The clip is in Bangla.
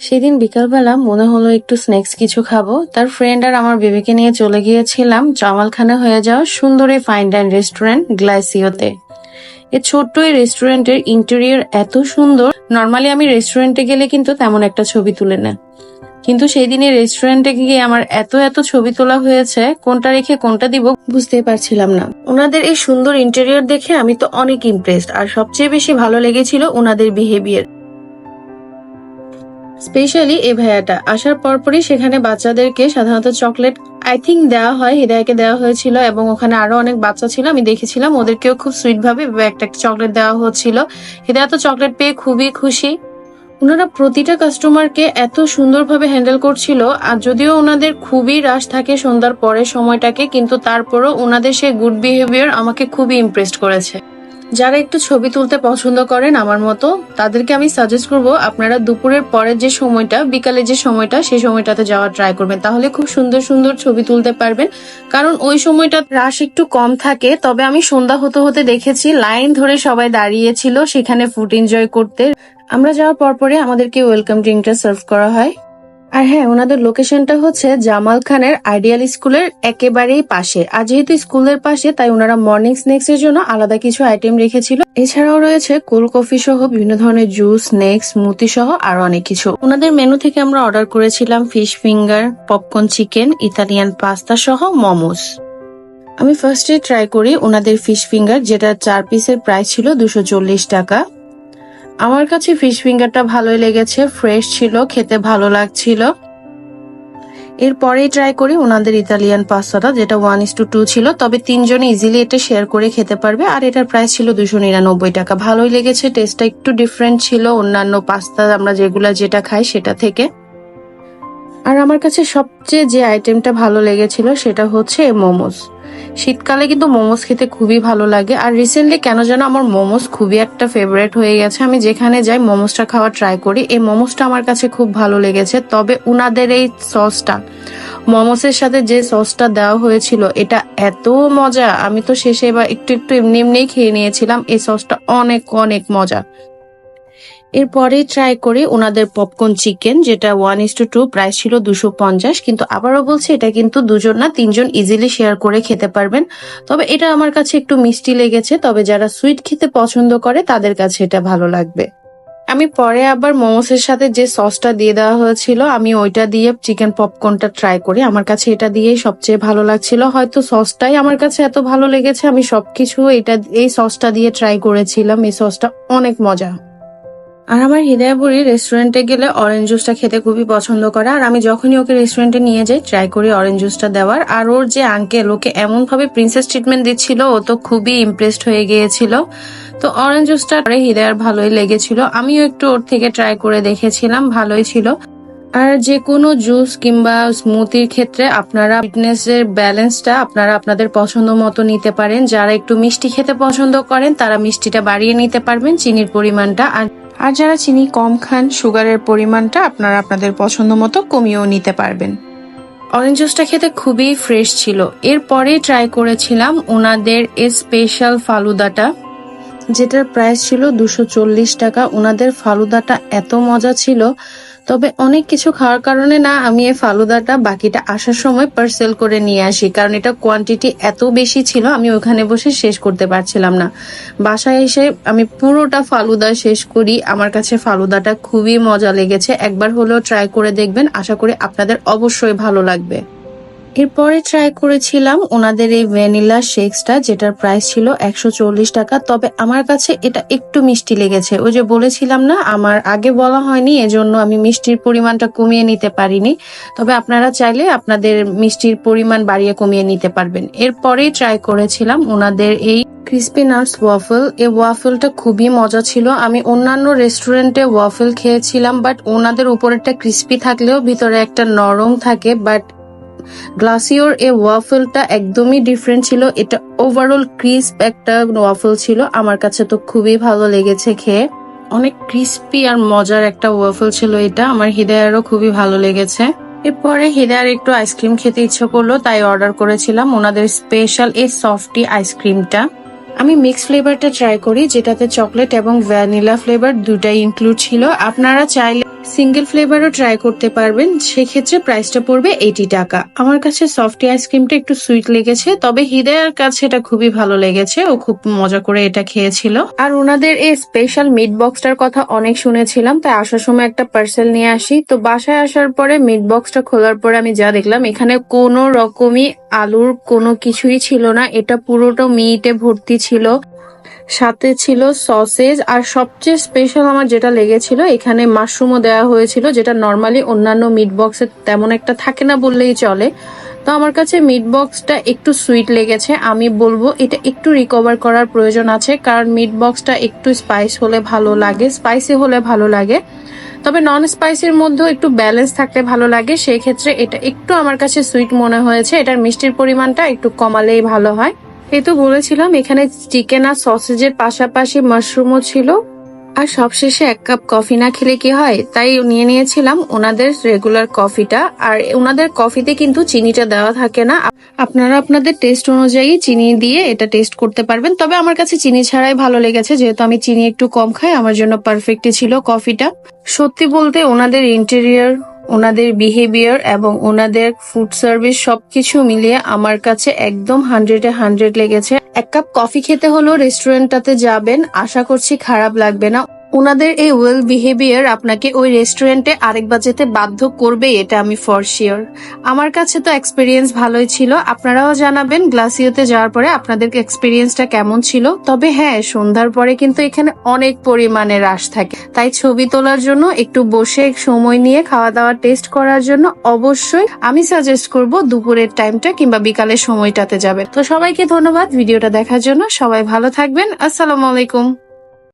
সেদিন বিকালবেলা মনে হলো একটু স্ন্যাক্স কিছু খাব। তার ফ্রেন্ড আর আমার বেবিকে নিয়ে চলে গিয়েছিলাম জামালখানা হয়ে যাওয়া সুন্দর এই ফাইন ডাইন রেস্টুরেন্ট গ্লাসিওতে এই ছোট্ট এই রেস্টুরেন্টের ইন্টেরিয়র এত সুন্দর নর্মালি আমি রেস্টুরেন্টে গেলে কিন্তু তেমন একটা ছবি তুলে না। কিন্তু সেই দিনে রেস্টুরেন্টে গিয়ে আমার এত এত ছবি তোলা হয়েছে, কোনটা রেখে কোনটা দিব বুঝতেই পারছিলাম না। ওনাদের এই সুন্দর ইন্টেরিয়র দেখে আমি তো অনেক ইমপ্রেসড আর সবচেয়ে বেশি ভালো লেগেছিল ওনাদের বিহেভিয়ার স্পেশালি এই ভাইয়াটা। আসার পরপরই সেখানে বাচ্চাদেরকে সাধারণত চকলেট আই থিঙ্ক দেওয়া হয়, হৃদয়কে দেওয়া হয়েছিল এবং ওখানে আরও অনেক বাচ্চা ছিল, আমি দেখেছিলাম। ওদেরকেও খুব সুইট ভাবে একটা চকলেট দেওয়া হচ্ছিল। হৃদয় তো চকলেট পেয়ে খুবই খুশি। ওনারা প্রতিটা কাস্টমারকে এত সুন্দরভাবে হ্যান্ডেল করছিল, আর যদিও ওনাদের খুবই রাশ থাকে সন্ধ্যার পরের সময়টাকে, কিন্তু তারপরও ওনাদের সেই গুড বিহেভিয়ার আমাকে খুবই ইমপ্রেসড করেছে। যারা একটু ছবি তুলতে পছন্দ করেন আমার মতো, তাদেরকে আমি সাজেস্ট করব আপনারা দুপুরের পরের যে সময়টা বিকালে যে সময়টা, সেই সময়টাতে যাওয়ার ট্রাই করবেন। তাহলে খুব সুন্দর সুন্দর ছবি তুলতে পারবেন। কারণ ওই সময়টা রাশ একটু কম থাকে, তবে আমি সন্ধ্যা হতে হতে দেখেছি লাইন ধরে সবাই দাঁড়িয়েছিল সেখানে ফুড এনজয় করতে। আমরা যাওয়ার পরপরে আমাদেরকে ওয়েলকাম ড্রিঙ্কটা সার্ভ করা হয়। আর হ্যাঁ ওনাদের লোকেশনটা হচ্ছে জামাল খানের আইডিয়াল স্কুলের একেবারেই পাশে। আর যেহেতু স্কুলের পাশে, তাই ওনারা মর্নিং স্ন্যাক্স এর জন্য আলাদা কিছু আইটেম রেখেছিল। এছাড়াও রয়েছে কোল কফি সহ বিভিন্ন ধরনের জুস স্ন্যাক্স স্মুতি সহ আরও অনেক কিছু। ওনাদের মেনু থেকে আমরা অর্ডার করেছিলাম fish finger popcorn chicken Italian pasta সহ মোমোস আমি ফার্স্টে ট্রাই করি ওনাদের ফিশ ফিঙ্গার যেটা চার পিসের প্রাইস ছিল দুশো টাকা। আমার কাছে ফিশ ফিঙ্গারটা ভালোই লেগেছে ফ্রেশ ছিল, খেতে ভালো লাগছিল। এরপরেই ট্রাই করি ওনাদের ইতালিয়ান পাস্তাটা যেটা ওয়ান ইস টু টু ছিল, তবে তিনজনে ইজিলি এটা শেয়ার করে খেতে পারবে, আর এটার প্রাইস ছিল দুশো নিরানব্বই টাকা। ভালোই লেগেছে টেস্টটা একটু ডিফারেন্ট ছিল, অন্যান্য পাস্তা আমরা যেগুলা যেটা খাই সেটা থেকে। আর আমার কাছে সবচেয়ে যে আইটেমটা ভালো লেগেছিল, সেটা হচ্ছে মোমোস শীতকালে কিন্তু মোমোস খেতে খুবই ভালো লাগে। আর রিসেন্টলি কেন যেন আমার মোমোস খুবই একটা ফেভারেট হয়ে গেছে। আমি যেখানে যাই মোমোসটা খাওয়া ট্রাই করি। এই মোমোসটা আমার কাছে খুব ভালো লেগেছে। তবে উনাদের এই সসটা মোমোসের সাথে যে সসটা দেওয়া হয়েছিল, এটা এত মজা। আমি তো শেষে এবার একটু একটু এমনি এমনিই খেয়ে নিয়েছিলাম। এই সসটা অনেক অনেক মজা। এরপরেই ট্রাই করে ওনাদের পপকর্ন চিকেন যেটা one is to two price ছিল দুশো পঞ্চাশ, কিন্তু আবারও বলছি, এটা কিন্তু দুজন না, তিনজন ইজিলি শেয়ার করে খেতে পারবেন। তবে এটা আমার কাছে একটু মিষ্টি লেগেছে, তবে যারা সুইট খেতে পছন্দ করে, তাদের কাছে এটা ভালো লাগবে। আমি পরে আবার মোমোসের সাথে যে সসটা দিয়ে দেওয়া হয়েছিল, আমি ওইটা দিয়ে চিকেন পপকর্নটা ট্রাই করি। আমার কাছে এটা দিয়েই সবচেয়ে ভালো লাগছিল। হয়তো সসটাই আমার কাছে এত ভালো লেগেছে, আমি সবকিছু এটা, এই সসটা দিয়ে ট্রাই করেছিলাম। এই সসটা অনেক মজা। আর আমার হৃদয়পুরি রেস্টুরেন্টে গেলে অরেঞ্জ জুসটা খেতে খুবই পছন্দ করে। আর আমি যখনই ওকে রেস্টুরেন্টে নিয়ে যাই ট্রাই করি অরেঞ্জ জুসটা দেওয়ার। আর ওর যে আঙ্কেল ওকে এমন ভাবে প্রিন্সেস ট্রিটমেন্ট দিচ্ছিল, ও তো খুবই ইমপ্রেসড হয়ে গিয়েছিল। তো অরেঞ্জ জুসটা হৃদয়ের ভালোই লেগেছিল। আমিও একটু ওর থেকে ট্রাই করে দেখেছিলাম, ভালোই ছিল। আর যে কোনো জুস কিংবা স্মুথির ক্ষেত্রে আপনারা ফিটনেস এর ব্যালেন্সটা আপনারা আপনাদের পছন্দ মতো নিতে পারেন। যারা একটু মিষ্টি খেতে পছন্দ করেন, তারা মিষ্টিটা বাড়িয়ে নিতে পারবেন, চিনির পরিমাণটা। আর আর যারা চিনি কম খান, সুগারের পরিমাণটা আপনারা আপনাদের পছন্দ মতো কমিয়েও নিতে পারবেন। অরেঞ্জ জুসটা খেতে খুবই ফ্রেশ ছিল। এরপরে ট্রাই করেছিলাম ওনাদের স্পেশাল ফালুদাটা, যেটার প্রাইস ছিল দুশো টাকা। ওনাদের ফালুদাটা এত মজা ছিল তবে অনেক কিছু খাওয়ার কারণে না আমি এই ফালুদাটা বাকিটা আসার সময় পার্সেল করে নিয়ে আসি। কারণ এটা কোয়ান্টিটি এত বেশি ছিল, আমি ওখানে বসে শেষ করতে পারছিলাম না। বাসায় এসে আমি পুরোটা ফালুদা শেষ করি। আমার কাছে ফালুদাটা খুবই মজা লেগেছে। একবার হলেও ট্রাই করে দেখবেন। আশা করি আপনাদের অবশ্যই ভালো লাগবে। এরপরে ট্রাই করেছিলাম ওনাদের এই ভ্যানিলা শেকসটা যেটার প্রাইস ছিল একশো চল্লিশ টাকা। তবে আমার কাছে এটা একটু মিষ্টি লেগেছে। ওই যে বলেছিলাম না, আমার আগে বলা হয়নি, এজন্য আমি মিষ্টির পরিমাণটা কমিয়ে নিতে পারিনি। তবে আপনারা চাইলে আপনাদের মিষ্টির পরিমাণ বাড়িয়ে কমিয়ে নিতে পারবেন। এরপরেই ট্রাই করেছিলাম ওনাদের এই ক্রিস্পি নাটস ওয়াফেল এই ওয়াফেলটা খুবই মজা ছিল। আমি অন্যান্য রেস্টুরেন্টে ওয়াফেল খেয়েছিলাম বাট ওনাদের উপরেরটা ক্রিস্পি থাকলেও ভিতরে একটা নরম থাকে বাট গ্লাসিওর এই ওয়াফেলটা একদমই ডিফারেন্ট ছিল। এটা ওভারঅল ক্রিস্প একটা ওয়াফেল ছিল। আমার কাছে তো খুবই ভালো লেগেছে খেয়ে। অনেক ক্রিস্পি আর মজার একটা ওয়াফেল ছিল এটা। আমার হৃদয়েরও খুবই ভালো লেগেছে। এরপরে হৃদয়ের একটু আইসক্রিম খেতে ইচ্ছে করল, তাই অর্ডার করেছিলাম ওনাদের স্পেশাল এই সফটি আইসক্রিমটা আমি মিক্স ফ্লেভারটা ট্রাই করি, যেটাতে চকলেট এবং ভ্যানিলা ফ্লেভার দুটাই ইনক্লুড ছিল। আপনারা চাইলে সিঙ্গেল ফ্লেভারও ট্রাই করতে পারবেন, সেক্ষেত্রে প্রাইসটা পড়বে এইটি টাকা। আমার কাছে সফটি আইসক্রিমটা একটু সুইট লেগেছে, তবে হৃদয়ের কাছে এটা খুবই ভালো লেগেছে, ও খুব মজা করে এটা খেয়েছিল। আর ওনাদের এই স্পেশাল মিট বক্সটার কথা অনেক শুনেছিলাম, তাই আসার সময় একটা পার্সেল নিয়ে আসি। তো বাসায় আসার পরে মিট বক্সটা খোলার পরে আমি যা দেখলাম, এখানে কোনো রকমই আলুর কোনো কিছুই ছিল না, এটা পুরোটা মিটে ভর্তি ছিল। সাথে ছিল সসেজ, আর সবচেয়ে স্পেশাল আমার যেটা লেগেছিল, এখানে মাশরুমও দেওয়া হয়েছিল, যেটা নর্মালি অন্যান্য মিট বক্সে তেমন একটা থাকে না বললেই চলে। তো আমার কাছে মিট বক্সটা একটু সুইট লেগেছে। আমি বলব, এটা একটু রিকভার করার প্রয়োজন আছে, কারণ মিট বক্সটা একটু স্পাইস হলে ভালো লাগে স্পাইসি হলে ভালো লাগে। তবে নন স্পাইসির মধ্যেও একটু ব্যালেন্স থাকলে ভালো লাগে সেই ক্ষেত্রে এটা একটু আমার কাছে সুইট মনে হয়েছে। এটার মিষ্টির পরিমাণটা একটু কমালেই ভালো হয়। এই তো বলেছিলাম, এখানে চিকেন আর সসেজের পাশাপাশি মাশরুমও ছিল। আর সবশেষে এক কাপ কফি না খেলে কি হয়? তাই নিয়ে নিয়েছিলাম ওনাদের রেগুলার কফিটা আর ওনাদের কফিতে কিন্তু চিনিটা দেওয়া থাকে না। আপনারা আপনাদের টেস্ট অনুযায়ী চিনি দিয়ে এটা টেস্ট করতে পারবেন। তবে আমার কাছে চিনি ছাড়াই ভালো লেগেছে। যেহেতু আমি চিনি একটু কম খাই, আমার জন্য পারফেক্টই ছিল কফিটা সত্যি বলতে ওনাদের ইন্টেরিয়র ওনাদের বিহেভিয়ার এবং ওনাদের ফুড সার্ভিস সবকিছু মিলিয়ে আমার কাছে একদম হান্ড্রেডে হান্ড্রেড লেগেছে। এক কাপ কফি খেতে হলেও রেস্টুরেন্টটাতে যাবেন, আশা করছি খারাপ লাগবে না। ওনাদের এই ওয়েল বিহেভিয়ার আপনাকে ওই রেস্টুরেন্টে আরেকবার যেতে বাধ্য করবে, এটা আমি ফর শিওর আমার কাছে তো এক্সপিরিয়েন্স ভালোই ছিল। আপনারাও জানাবেন গ্লাসিওতে যাওয়ার পরে আপনাদের এক্সপিরিয়েন্সটা কেমন ছিল। তবে হ্যাঁ সন্ধ্যার পরে কিন্তু এখানে অনেক পরিমাণে রাশ থাকে। তাই ছবি তোলার জন্য একটু বসে সময় নিয়ে খাওয়া দাওয়া টেস্ট করার জন্য অবশ্যই আমি সাজেস্ট করব দুপুরের টাইমটা কিংবা বিকালের সময়টাতে যাবে তো সবাইকে ধন্যবাদ ভিডিওটা দেখার জন্য। সবাই ভালো থাকবেন। আসসালামু আলাইকুম।